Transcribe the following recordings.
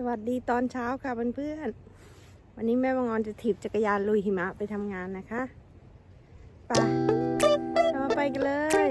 สวัสดีตอนเช้าค่ะเพื่อนๆ วันนี้แม่บางออนจะถีบจักรยานลุยหิมะไปทำงานนะคะ ไปเรามาไปกันเลย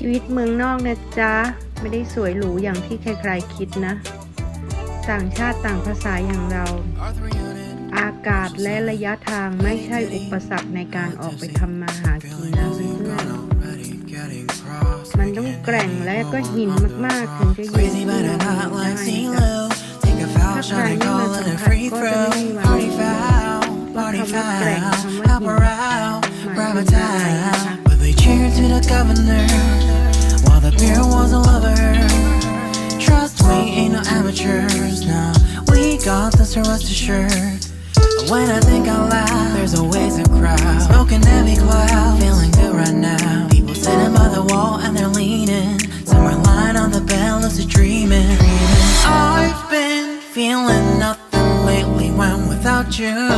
ชีวิตเมืองนอกนะจ๊ะ ไม่ได้สวยหรูอย่างที่ใครๆคิดนะ ต่างชาติต่างภาษาอย่างเรา อากาศและระยะทางไม่ใช่อุปสรรคในการออกไปทำมาหากินนะเพื่อนมันต้องแกร่งและก็หินมากๆ ถึงจะยืนได้ถ้าใครไม่มาสัมผัสก็จะไม่มีวัน Party รู้ foul, ว่า party คำว่าแกร่ง foul. คำว่าหินหมายถึงอะไรนะคะ But they cheered to the governor while was a lover. Trust we ain't no amateurs, nah. We got this, rest assured. When I think out loud, there's always a crowd. Smoking heavy cloud, feeling good right now. People sitting by the wall and they're leaning. Somewhere lying on the bed, lucid dreaming. I've been feeling nothing lately when without you.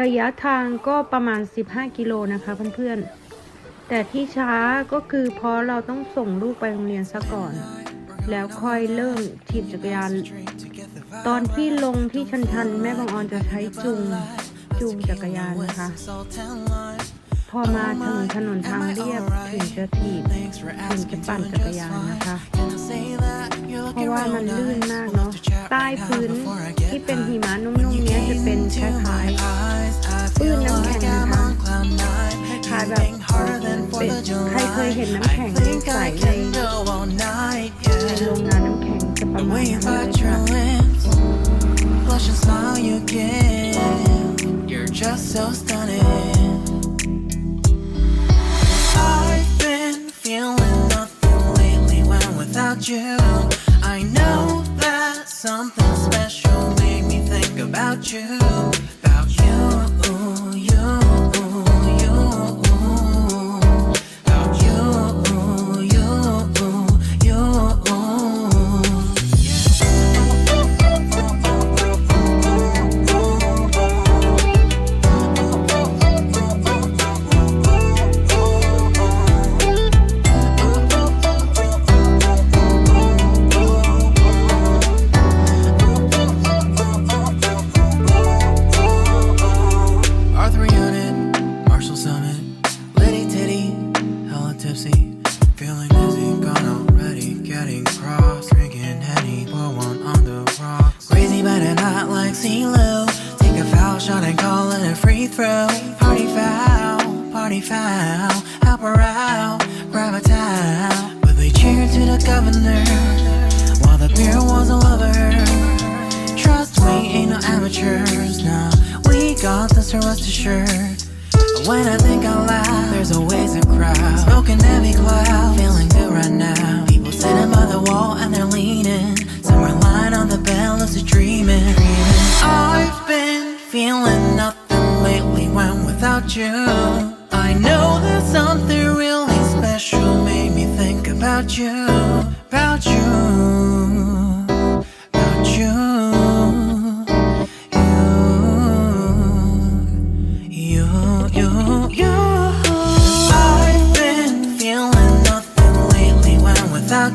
ระยะทางก็ประมาณ 15 กิโลนะคะเพื่อนๆ แต่ที่ช้าก็คือเพราะเราต้องส่งลูกไปโรงเรียนซะก่อน แล้วค่อยเริ่มถีบจักรยาน ตอนที่ลงที่ชันๆแม่บางออนจะใช้จูงจูงจักรยานนะคะ พอมาถึงถนนทางเรียบถึงจะถีบถึงจะปั่นจักรยานนะคะ เพราะว่ามันลื่นมากเนาะใต้พื้นที่เป็นหิมะนุ่มๆเนี้ยจะเป็นคล้ายๆปื้นน้ำแข็งนะคะคล้ายแบบเป็นใครเคยเห็นน้ำแข็งใสในในโรงงานน้ำแข็งจะประมาณนั้นเลยค่ะ your lips, ain't no amateurs, nah. We got this, so rest assured. When I think out loud, there's always a crowd. Smoking heavy cloud, feeling good right now. People sitting by the wall and they're leaning. Somewhere lying on the bed, lucid dreaming. I've been feeling nothing lately when without you. I know that something really special made me think about you, about you,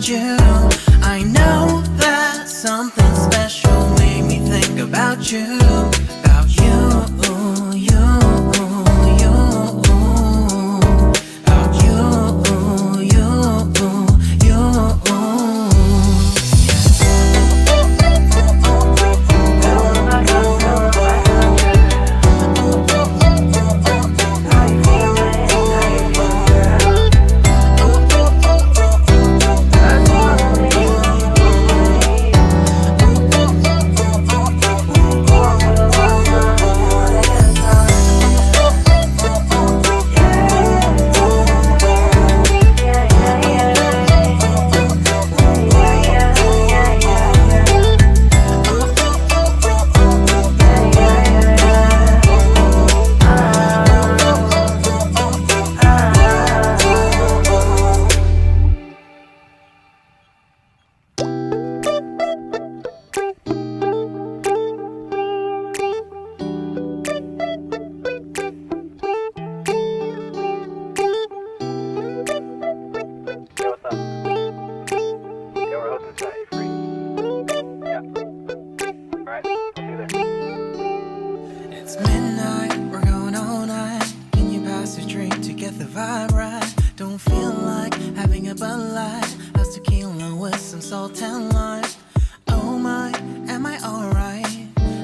you. It's midnight, we're going all night. Can you pass a drink to get the vibe right? Don't feel like having a Bud Light. How's tequila with some salt and lime? Oh my, am I alright?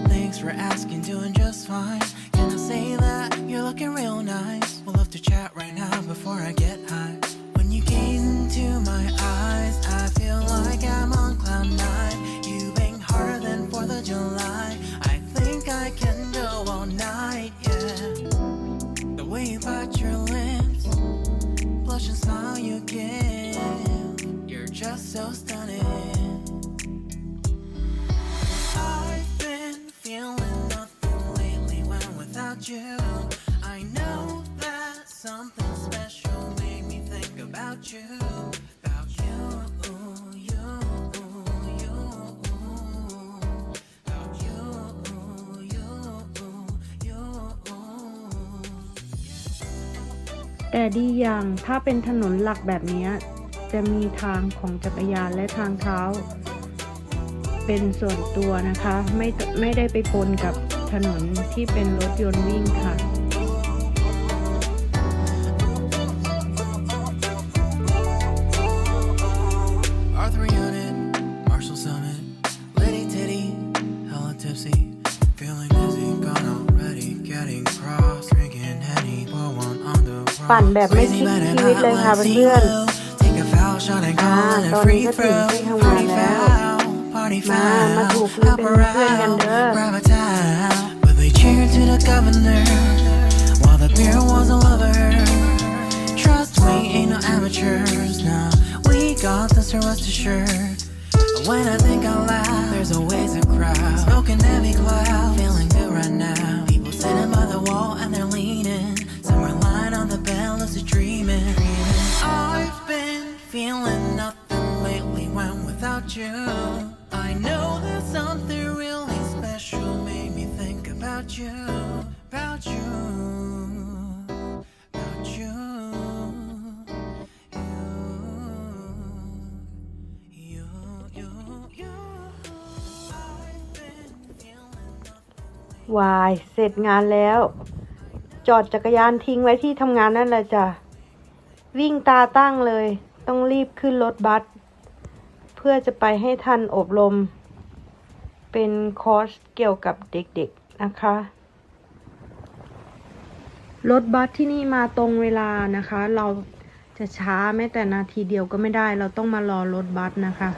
Thanks for asking, doing just fine. Can I say that you're looking real nice? We'll love to chat right now before I get high. When you gaze into my eyes, I feel like I'm special made me think about you. About you, you, you. About you, you, you. แต่ดีอย่างถ้าเป็นถนนหลักแบบนี้ จะมีทางของจักรยานและทางเท้า เป็นส่วนตัวนะคะ ไม่ไม่ได้ไปปนกับถนนที่เป็นรถยนต์วิ่งค่ะ ปั่นแบบไม่คิดชีวิตเลยค่ะเพื่อนๆ Take a foul shot and call it ตอนนี้ก็ถึงที่ทำงานแล้ว มา มาถูกเป็นเพื่อนกันเด้อ grab a towel. But they cheered to the governor while the beer was a lover. Trust we ain't no amateurs, nah. We got this, faster, what's the shirt? When I think out loud, there's always a crowd. Smoking heavy cloud, feeling good right now. People sitting by the wall and they're วายเสร็จงานแล้ว จอดจักรยานทิ้งไว้ที่ทำงานนั่นแหละจ้ะ วิ่งตาตั้งเลย ต้องรีบขึ้นรถบัส เพื่อจะไปให้ทันอบรม เป็นคอร์สเกี่ยวกับเด็กๆนะคะ รถบัสที่นี่มาตรงเวลานะคะ เราจะช้าแม้แต่นาทีเดียวก็ไม่ได้ เราต้องมารอรถบัสนะคะ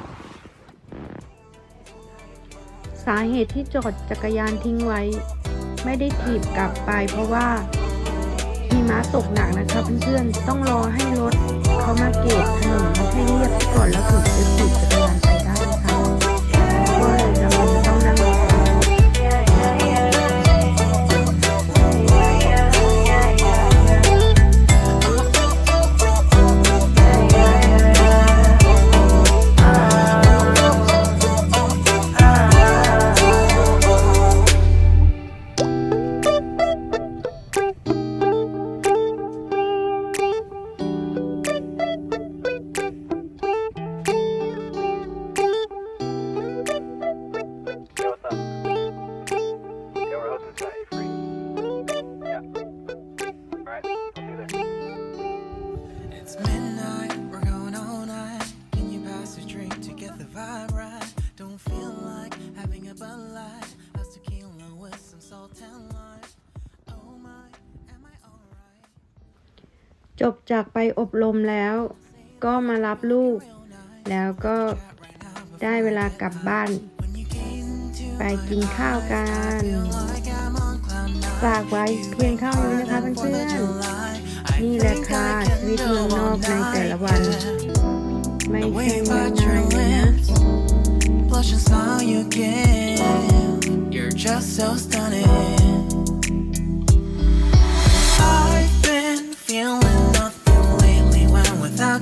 สาเหตุที่จอดจักรยานทิ้งไว้ ไม่ได้ถีบกลับไปเพราะว่าหิมะตกหนักนะคะเพื่อนๆต้องรอให้รถเขามาเกตถนนให้เรียบก่อนแล้วถึงจะถีบจักรยาน จบจากไปอบรมแล้ว ก็มารับลูก แล้วก็ได้เวลากลับบ้าน ไปกินข้าวกันฝากไว้เพียงเท่านี้นะคะเพื่อนๆนี่แหละค่ะชีวิตเมืองนอกในแต่ละวัน ไม่ใช่ง่ายๆนะ blush and smile you give. You're just so stunning.